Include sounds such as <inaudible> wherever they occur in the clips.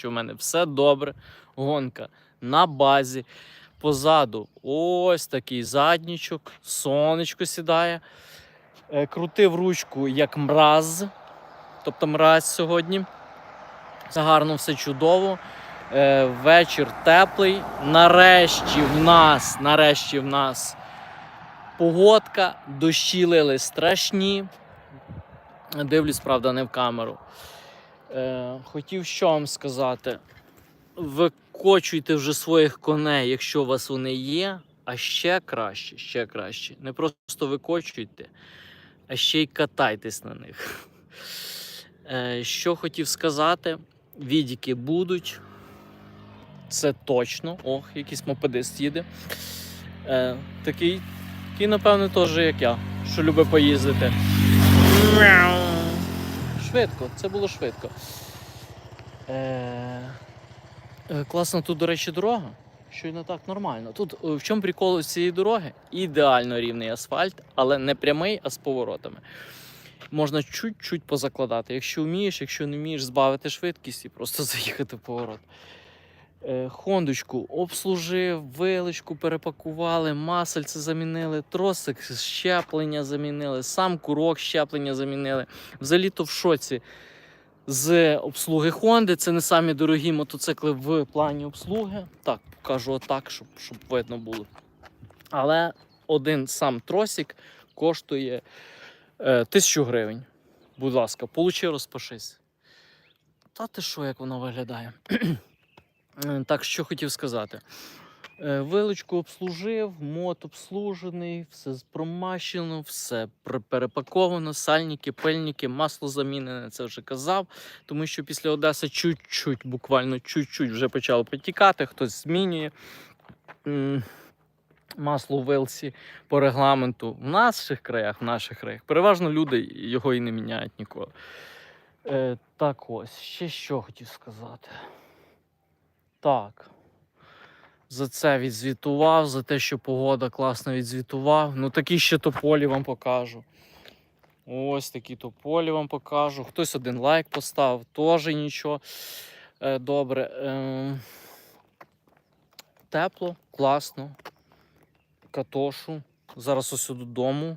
що в мене все добре. Гонка на базі. Позаду ось такий заднічок, сонечко сідає. Е, Крутив ручку як мраз, тобто мразь сьогодні. Все гарно, все чудово. Е, Вечір теплий. Нарешті в нас, нарешті в нас погодка, дощі лили страшні. Дивлюсь, правда, не в камеру. Е, хотів що вам сказати. Викочуйте вже своїх коней, якщо у вас вони є, а ще краще, ще краще. Не просто викочуйте, а ще й катайтесь на них. Е, що хотів сказати, відіки будуть. Це точно. Ох, якийсь мопедист їде. Е, такий, такий, напевно, теж як я, що любить поїздити. Швидко, це було швидко. Е, е, класна тут, до речі, дорога. Щойно так нормально. Тут е, в чому прикол цієї дороги? Ідеально рівний асфальт, але не прямий, а з поворотами. Можна чуть-чуть позакладати. Якщо вмієш, якщо не вмієш, збавити швидкість і просто <laughs> заїхати в поворот. Е, Хондочку обслужив, виличку перепакували, масельце замінили, тросик щеплення замінили, сам курок щеплення замінили. Взагалі-то в шоці з обслуги Хонди. Це не самі дорогі мотоцикли в плані обслуги. Так, покажу отак, щоб, щоб видно було. Але один сам тросик коштує е, тисячу гривень. Будь ласка, получи, розпишись. Та ти що, як воно виглядає? <clears throat> Е, Так, що хотів сказати. Е, Вилочку обслужив, мот обслужений, все промащено, все перепаковано, сальники, пильники, масло замінене, це вже казав. Тому що після Одеси чуть-чуть, буквально чуть-чуть вже почало потікати, хтось змінює. Масло в вилці по регламенту в наших краях, в наших краях. Переважно люди його і не міняють ніколи. Е, так ось, ще що хотів сказати. Так. За це відзвітував, за те, що погода класно відзвітував. Ну такі ще тополі вам покажу. Ось такі тополі вам покажу. Хтось один лайк поставив, теж нічого. Е, добре. Е, тепло, класно. Катошу. Зараз ось додому.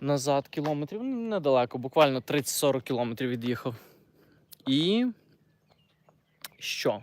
Назад кілометрів. Ну, недалеко, буквально 30-40 кілометрів від'їхав. І що?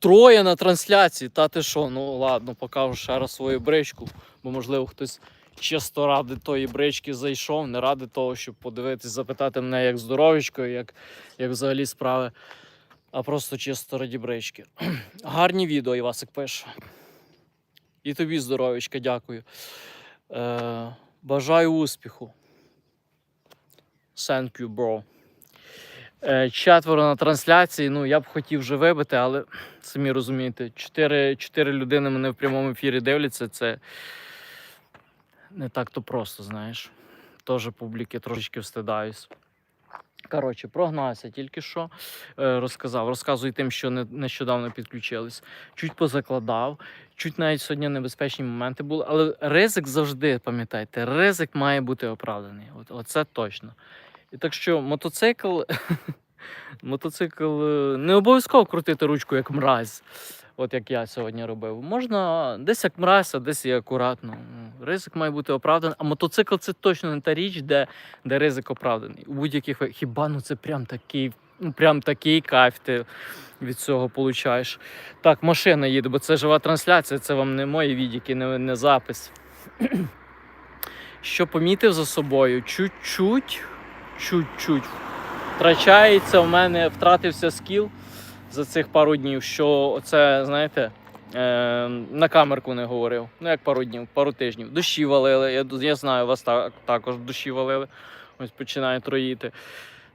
Троє на трансляції. Та ти що? Ну ладно, покажу ще раз свою бричку, бо можливо хтось чисто ради тої брички зайшов, не ради того, щоб подивитись, запитати мене, як здоровечко, як, як взагалі справи, а просто чисто раді брички. <clears throat> Гарні відео, Івасик пише. І тобі здоровечка, дякую. Е, бажаю успіху. Thank you, bro. Е, четверо на трансляції. Ну, я б хотів вже вибити, але самі розумієте, чотири, чотири людини мене в прямому ефірі дивляться. Це не так то просто, знаєш. Теж публіки трошечки встидаюсь. Коротше, прогнався тільки що е, розказав. Розказую тим, що нещодавно підключились. Чуть позакладав, чуть навіть сьогодні небезпечні моменти були. Але ризик завжди, пам'ятайте, ризик має бути оправданий. От, оце точно. І так що мотоцикл, <laughs> мотоцикл е, не обов'язково крутити ручку як мразь, от як я сьогодні робив. Можна десь як мразь, а десь і акуратно. Ну, Ризик має бути оправданий. А мотоцикл це точно не та річ, де, де ризик оправданий. У будь-яких хіба ну це прям такий, ну прям такий кайф ти від цього получаєш. Так, машина їде, бо це жива трансляція, це вам не мої відіки, не, не запис. <clears throat> Що помітив за собою? Чуть-чуть, чуть-чуть втрачається. У мене втратився скіл за цих пару днів, що це, знаєте, е, на камерку не говорив. Ну, як пару днів, пару тижнів. Дощі валили. Я, я знаю, вас так, також дощі валили. Ось починає троїти.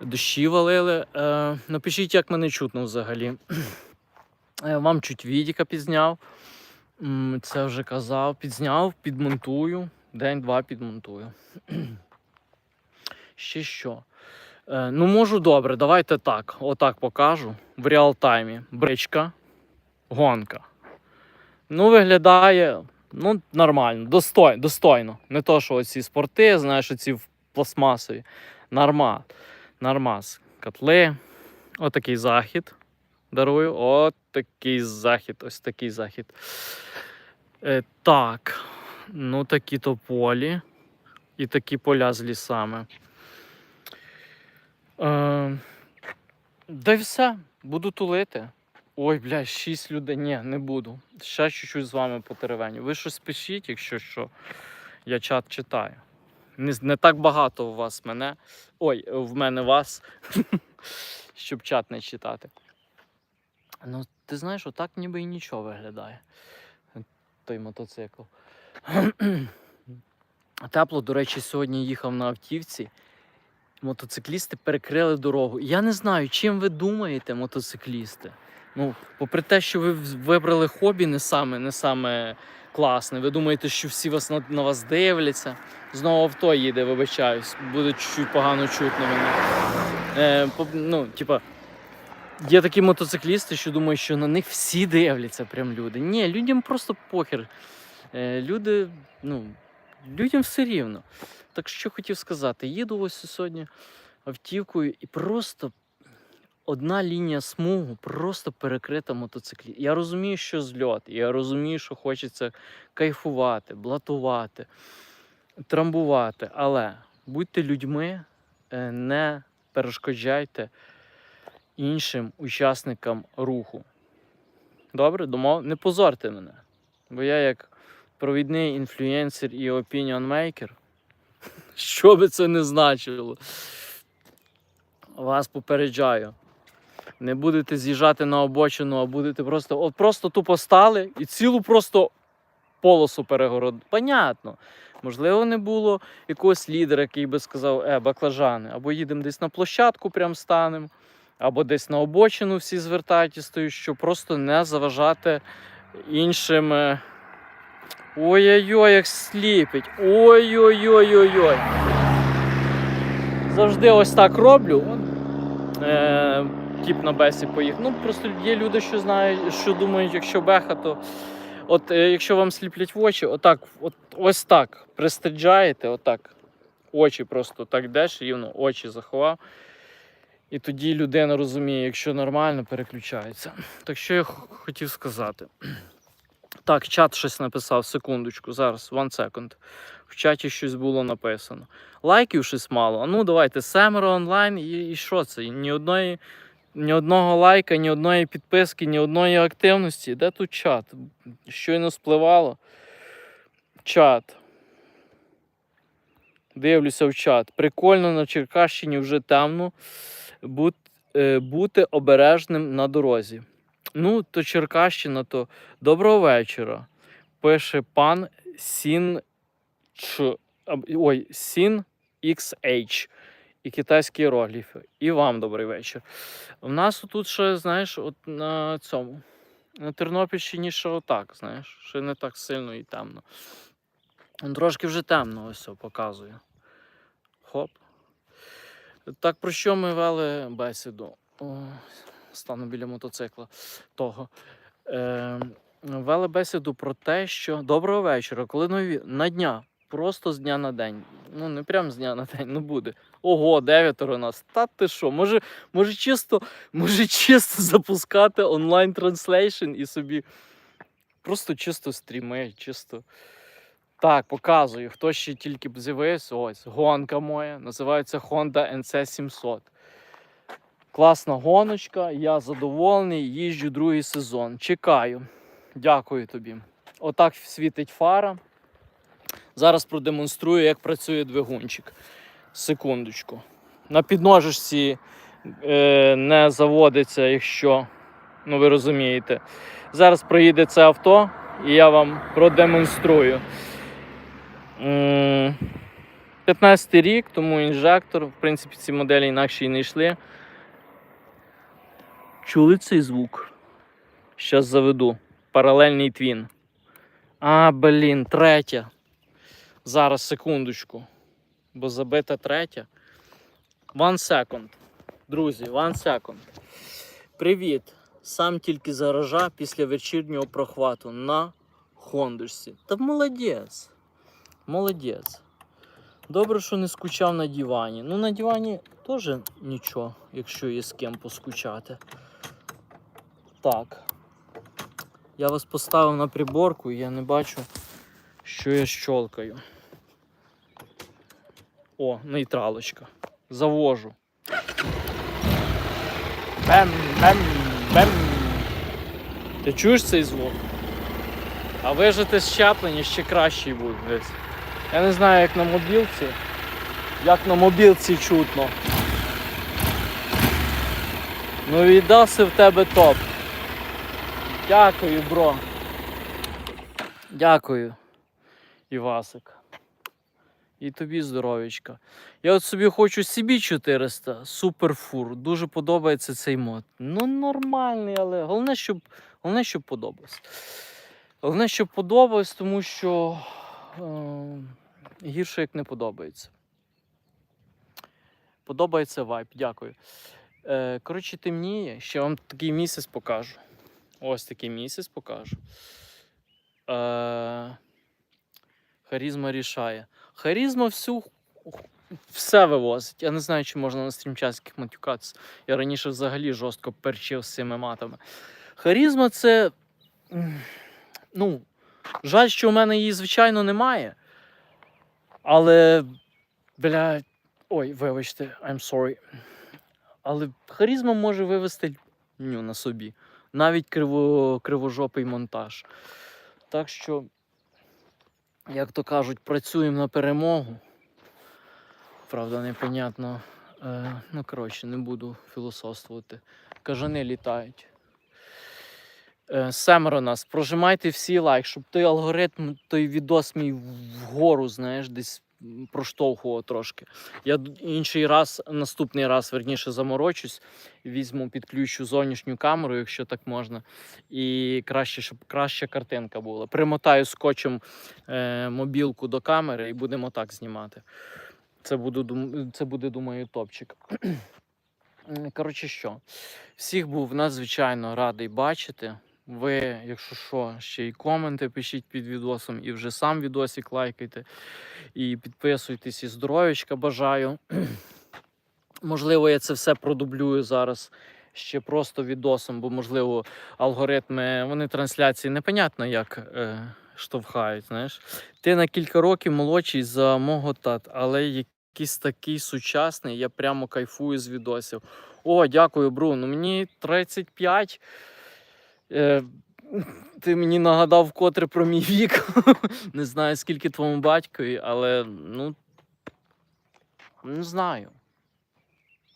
Дощі валили. Е, напишіть, як мене чутно взагалі. <clears throat> Е, вам чуть відіка підзняв. Це вже казав. Підзняв, підмонтую. День-два підмонтую. <clears throat> Ще що? Е, ну, можу добре, давайте так. Отак покажу. В реал-таймі. Бричка, гонка. Ну, виглядає ну, нормально, достой, достойно. Не то, що оці спорти, знаєш, оці пластмасові. Нормал. Нормас. Котли. Отакий захід. дарую. От такий захід, ось такий захід. Е, так, ну такі то полі і такі поля з лісами. Е, да й все, буду тулити. Ой, бля, 6 людей. Ні, не буду. Ще чуть-чуть з вами потеревеню. Ви щось пишіть, якщо що. Я чат читаю. Не, не так багато у вас мене. Ой, в мене вас, <laughs> щоб чат не читати. Ну, ти знаєш, отак ніби і нічого виглядає. Той мотоцикл. <clears throat> Тепло, до речі, сьогодні їхав на автівці. Мотоциклісти перекрили дорогу. Я не знаю, чим ви думаєте, мотоциклісти. Ну, попри те, що ви вибрали хобі не саме, не саме класне. Ви думаєте, що всі вас на, на вас дивляться. Знову авто їде, вибачаюсь, буде чуть-чуть погано чутно мене. Е, по- ну, типа, є такі мотоциклісти, що думають, що на них всі дивляться, прям люди. Ні, людям просто похер. Е, люди, ну, людям все рівно. Так що хотів сказати, їду ось сьогодні автівкою і просто одна лінія смугу просто перекрита мотоциклі. Я розумію, що зльот, я розумію, що хочеться кайфувати, блатувати, трамбувати. Але будьте людьми, е, не перешкоджайте іншим учасникам руху. Добре, домов? Не позорте мене. Бо я як провідний інфлюенсер і опініонмейкер, <laughs> що би це не значило, вас попереджаю. Не будете з'їжджати на обочину, а будете просто, от просто тупо стали і цілу просто полосу перегородили. Понятно. Можливо, не було якогось лідера, який би сказав, е, баклажани, або їдемо десь на площадку, прям станемо, або десь на обочину всі звертають і стоять, щоб просто не заважати іншим. Ой-ой-ой, як сліпить. Ой-ой-ой-ой-ой. Завжди ось так роблю. Е, тіп на бесі поїхав. Ну, просто є люди, що знають, що думають, якщо беха, то. От е, якщо вам сліплять в очі, отак, от, ось так пристиджаєте, отак. Очі просто так йдеш, рівно очі заховав. І тоді людина розуміє, якщо нормально, переключається. Так що я хотів сказати. Так, чат щось написав, секундочку, зараз, one second. В чаті щось було написано. Лайків щось мало. Ну давайте, семеро онлайн, і, і що це? Ні одної, ні одного лайка, ні одної підписки, ні одної активності. Де тут чат? Щойно спливало. Чат. Дивлюся в чат. Прикольно на Черкащині вже темно. Е, бути обережним на дорозі. Ну, то Черкащина, то доброго вечора. Пише пан Сін Ч. Ой, Сін XH. І китайські іерогліфи. І вам добрий вечір. У нас тут ще, знаєш, от на цьому. На Тернопільщині ще отак, знаєш, ще не так сильно і темно. Ну, Трошки вже темно, ось це показую. Хоп. Так про що ми вели бесіду? О, стану біля мотоцикла того. Е, вели бесіду про те, що доброго вечора, коли нові на дня, просто з дня на день. Ну, не прям з дня на день, ну буде. Ого, дев'ятеро нас. Та ти що? Може, може чисто, може чисто запускати онлайн транслейшн і собі просто чисто стріми, чисто. Так, показую. Хто ще тільки б з'явився, ось гонка моя. Називається Honda NC 700. Класна гоночка, я задоволений, їжджу другий сезон. Чекаю. Дякую тобі. Отак світить фара. Зараз продемонструю, як працює двигунчик. Секундочку. На підножечці е, не заводиться, якщо, ну ви розумієте. Зараз проїде це авто, і я вам продемонструю. 15 рік, тому інжектор. В принципі, ці моделі інакше і не йшли. Чули цей звук? Щас заведу. Паралельний твін. А, блін, третя. Зараз секундочку. Бо забита третя. One second. Друзі, one second. Привіт. Сам тільки заража після вечірнього прохвату на Хондочці. Та молодець. Молодець. Добре, що не скучав на дивані. Ну, на дивані теж нічого, якщо є з ким поскучати. Так. Я вас поставив на приборку і я не бачу, що я щолкаю. О, нейтралочка. Завожу. Бем, бем, бем. Ти чуєш цей звук? А вижити щеплення ще кращий буде десь. Я не знаю, як на мобілці. Як на мобілці чутно. Ну віддаси в тебе топ. Дякую, бро. Дякую, Івасик. І тобі здоровічка. Я от собі хочу CB 400 суперфур. Дуже подобається цей мод. Ну, нормальний, але головне, щоб, головне, щоб подобався. Головне, щоб подобалось, тому що е, гірше як не подобається. Подобається вайп, дякую. Е, коротше, темніє. Ще вам такий місяць покажу. Ось такий місяць покажу. Е, харізма рішає. Харізма всю все вивозить. Я не знаю, чи можна на стрімчаських матюкатися. Я раніше взагалі жорстко перчив з цими матами. Харізма це. Ну, жаль, що у мене її, звичайно, немає. Але. Бля. Ой, вибачте, I'm sorry. Але харізма може вивести ню на собі. Навіть криво, кривожопий монтаж. Так що, як то кажуть, працюємо на перемогу. Правда, непонятно. Е, ну, коротше, не буду філософствувати. Кажани літають. Е, семеро нас. Прожимайте всі лайк, щоб той алгоритм, той відос мій вгору, знаєш, десь проштовхував трошки. Я інший раз, наступний раз, верніше, заморочусь, візьму, підключу зовнішню камеру, якщо так можна. І краще, щоб краща картинка була. Примотаю скотчем е, мобілку до камери і будемо так знімати. Це, буду, це буде, думаю, топчик. Коротше, що? Всіх був надзвичайно радий бачити. Ви, якщо що, ще й коменти пишіть під відосом, і вже сам відосик лайкайте. І підписуйтесь, і здоров'ячка бажаю. <clears throat> Можливо, я це все продублюю зараз ще просто відосом, бо, можливо, алгоритми, вони трансляції непонятно як е, штовхають. Знаєш. Ти на кілька років молодший за мого тат, але якийсь такий сучасний, я прямо кайфую з відосів. О, дякую, Бру. Ну мені 35. Е, ти мені нагадав вкотре про мій вік. <laughs> Не знаю, скільки твоєму батькові, але ну. Не знаю.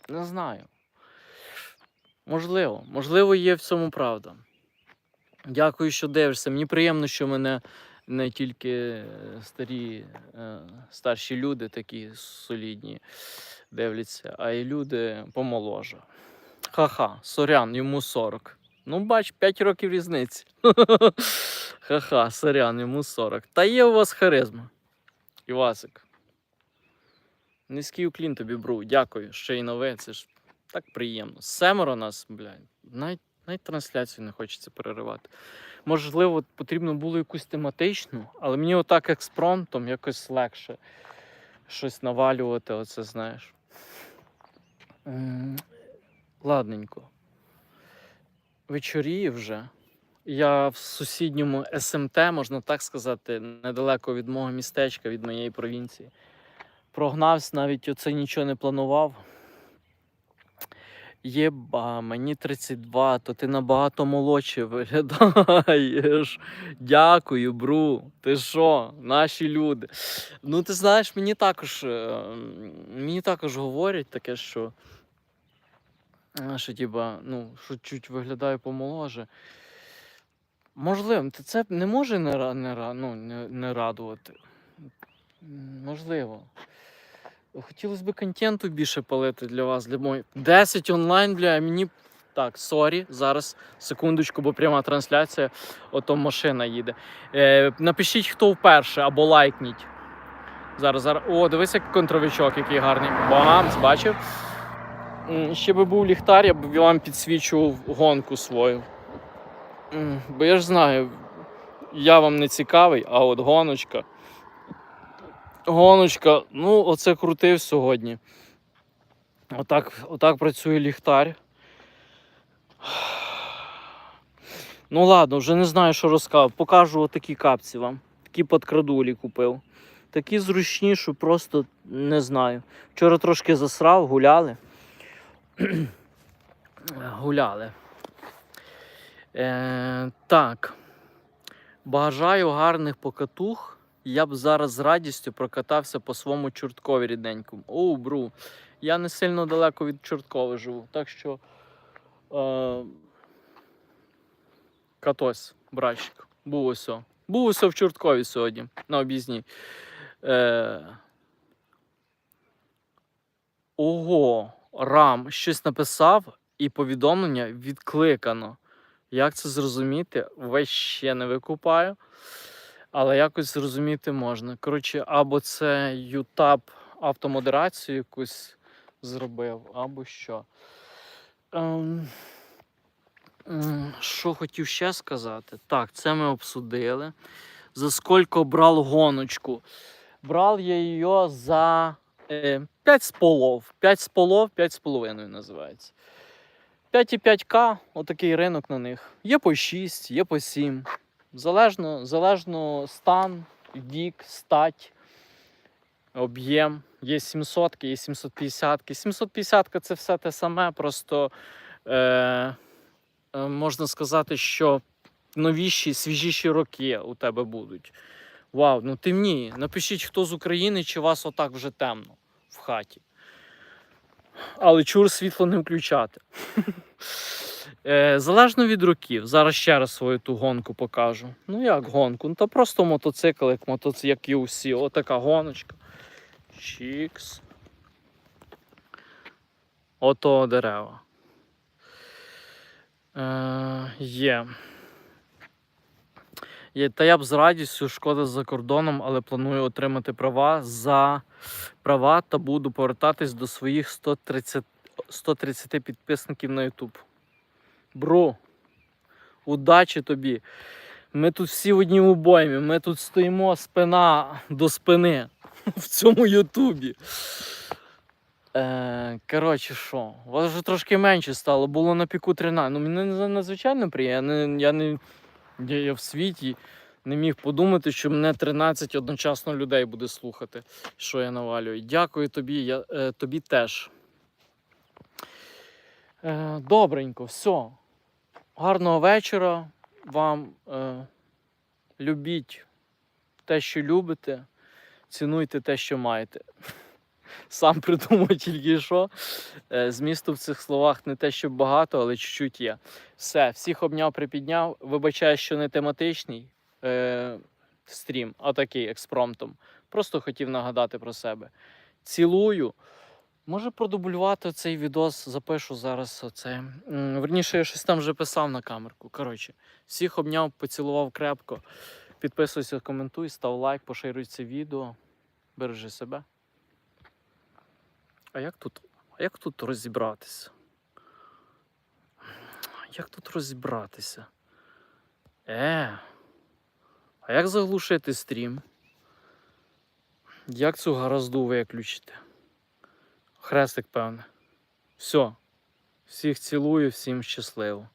Не знаю. Можливо, можливо, є в цьому правда. Дякую, що дивишся. Мені приємно, що мене не тільки е, старі, е, старші люди такі солідні дивляться, а й люди помоложе. Ха-ха, сорян, йому 40. Ну, бач, 5 років різниці. <laughs> Ха-ха, сорян, йому 40. Та є у вас харизма. Івасик. Низький уклін тобі, бру. Дякую. Ще й нове. Це ж так приємно. Семеро нас, блядь. Навіть, навіть трансляцію не хочеться переривати. Можливо, потрібно було якусь тематичну, але мені отак експромтом якось легше щось навалювати, оце знаєш. Ладненько. Вечоріє вже. Я в сусідньому СМТ, можна так сказати, недалеко від мого містечка, від моєї провінції. Прогнався, навіть оце нічого не планував. Єба, мені 32, то ти набагато молодше виглядаєш. Дякую, бру. Ти що, наші люди. Ну, ти знаєш, мені також, е, мені також говорять таке, що, що тіба, ну, що чуть виглядаю помоложе. Можливо, це не може не, не, ну, не, не радувати. Можливо. Хотілося б контенту більше палити для вас, для моїх. 10 онлайн, бля, мені. Так, сорі, зараз, секундочку, бо пряма трансляція, ото машина їде. Е, напишіть, хто вперше, або лайкніть. Зараз, зараз. О, дивись, як контровичок, який гарний. Бамс, бачив? Ще би був ліхтар, я б вам підсвічував гонку свою. Бо я ж знаю, я вам не цікавий, а от гоночка. Гоночка, ну, оце крутив сьогодні. Отак, отак працює ліхтар. Ну ладно, вже не знаю, що розказав. Покажу отакі капці вам. Такі подкрадулі купив. Такі зручні, що просто не знаю. Вчора трошки засрав, гуляли. <clears throat> гуляли. Е, так. Бажаю гарних покатух. Я б зараз з радістю прокатався по своєму чорткові рідненькому. Оу, бру. Я не сильно далеко від Чорткова живу. Так що. Е, Катось, братчик. Був усьо. Був усьо в Чорткові сьогодні на об'їзні. Е... Ого, Рам щось написав і повідомлення відкликано. Як це зрозуміти? Весь ще не викупаю. Але якось зрозуміти можна. Коротше, або це Ютаб автомодерацію якусь зробив, або що. Ем... Що хотів ще сказати? Так, це ми обсудили. За скільки брав гоночку? Брав я її за 5 з полов. 5 з полов, 5 з половиною називається. 5,5К, отакий ринок на них. Є по 6, є по 7. Залежно, залежно стан, вік, стать, об'єм. Є 700, є 750. 750 це все те саме, просто е, е, можна сказати, що новіші, свіжіші роки у тебе будуть. Вау, ну темніє. Напишіть, хто з України, чи у вас отак вже темно в хаті. Але чур світло не включати. <laughs> Е, Залежно від років. Зараз ще раз свою ту гонку покажу. Ну як гонку? Ну та просто мотоцикл, як мотоцикл, як і усі. Отака гоночка. Чікс. Ото дерева. Е, є. Та я б з радістю шкода за кордоном, але планую отримати права за права та буду повертатись до своїх 130, 130 підписників на YouTube. Бро, удачі тобі. Ми тут всі в одній обоймі, ми тут стоїмо спина до спини <laughs> в цьому Ютубі. Е, коротше, що, у вас вже трошки менше стало, було на піку 13. Ну, мені надзвичайно приємно. Я не, я не я, я в світі не міг подумати, що мене 13 одночасно людей буде слухати, що я навалюю. Дякую тобі, я, е, тобі теж. Е, добренько, все. Гарного вечора вам. Е, любіть те, що любите, цінуйте те, що маєте. Сам <laughs> придумав тільки що. Е, Змісту в цих словах не те, що багато, але чуть-чуть є. Все, всіх обняв, припідняв. Вибачаю, що не тематичний е, стрім, а такий експромтом. Просто хотів нагадати про себе. Цілую. Може продублювати цей відос, запишу зараз оце. Верніше, я щось там вже писав на камерку. Коротше, всіх обняв, поцілував крепко. Підписуйся, коментуй, став лайк, поширюй це відео. Бережи себе. А як тут, а як тут розібратися? Як тут розібратися? Е. А як заглушити стрім? Як цю гаразду виключити? Хрестик, певне. Все. Всіх цілую, всім щасливо.